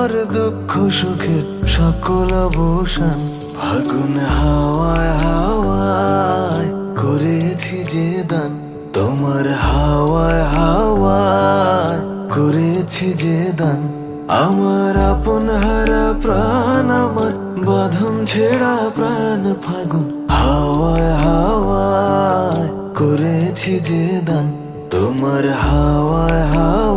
আমার দুঃখ সুখের সকল অবসান। ফাগুন হাওয়ায় হাওয়ায় করেছি যে দান। তোমার হাওয়ায় হাওয়ায় করেছি যে দান। আমার আপন হারা প্রাণ, আমার বাঁধন ছেড়া প্রাণ ফাগুন। হাওয়ায় হাওয়ায় করেছি যে দান। তোমার হাওয়ায় করে